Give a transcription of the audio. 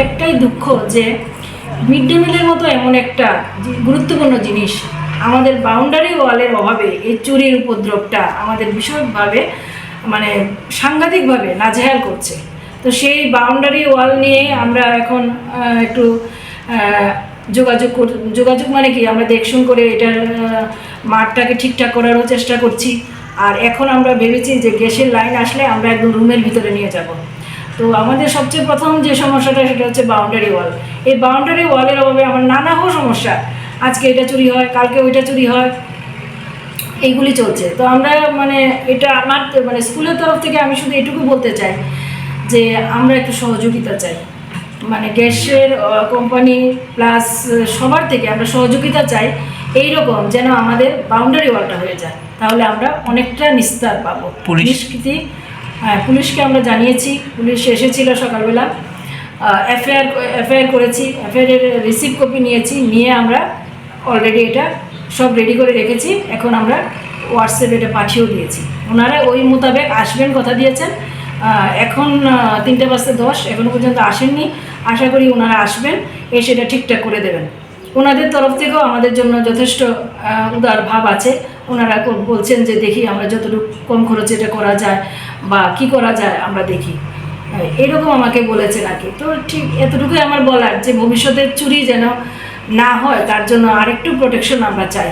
একটাই দুঃখ যে মিড ডে মিলের মতো এমন একটা গুরুত্বপূর্ণ জিনিস, আমাদের বাউন্ডারি ওয়ালের অভাবে এই চুরির উপদ্রবটা আমাদের ভীষণভাবে মানে সাংঘাতিকভাবে নাজেহাল করছে। তো সেই বাউন্ডারি ওয়াল নিয়ে আমরা এখন একটু যোগাযোগ কর- যোগাযোগ মানে কি? আমরা দেখশুন করে এটার মাঠটাকে ঠিকঠাক করারও চেষ্টা করছি। আর এখন আমরা ভেবেছি যে গ্যাসের লাইন আসলে আমরা একদম রুমের ভিতরে নিয়ে যাব। তো আমাদের সবচেয়ে প্রথম যে সমস্যাটা সেটা হচ্ছে বাউন্ডারি ওয়াল এই বাউন্ডারি ওয়ালের অভাবে আমার নানা সমস্যা। আজকে এটা চুরি হয় কালকে ওইটা চুরি হয়। এইগুলি চলছে। তো আমরা মানে এটা আমার মানে স্কুলের তরফ থেকে আমি শুধু এটুকু বলতে চাই যে আমরা একটু সহযোগিতা চাই। মানে গ্যাসের কোম্পানি প্লাস সবার থেকে আমরা সহযোগিতা চাই এই রকম যেন আমাদের বাউন্ডারি ওয়ালটা হয়ে যায়। তাহলে আমরা অনেকটা নিস্তার পাবো। পুলিশ? নিষ্কৃতি হ্যাঁ পুলিশকে আমরা জানিয়েছি। পুলিশ এসেছিল সকালবেলা। এফআইআর এফআইআর করেছি। এফআইআর রিসিভ কপি নিয়েছি। নিয়ে আমরা অলরেডি এটা সব রেডি করে রেখেছি। এখন আমরা হোয়াটসঅ্যাপে এটা পাঠিয়েও দিয়েছি। ওনারা ওই মোতাবেক আসবেন কথা দিয়েছেন। এখন তিনটে বাজতে দশ। এখনও পর্যন্ত আসেননি। আশা করি ওনারা আসবেন। এসে এটা ঠিকঠাক করে দেবেন। ওনাদের তরফ থেকেও আমাদের জন্য যথেষ্ট উদার ভাব আছে। ওনারা বলছেন যে, দেখি আমরা যতটুকু কম খরচে এটা করা যায় বা কি করা যায়, আমরা দেখি। এরকম আমাকে বলেছে নাকি তো ঠিক এতটুকুই আমার বলার যে, ভবিষ্যতের চুরি যেন না হয়, তার জন্য আরেকটু প্রোটেকশন আমরা চাই।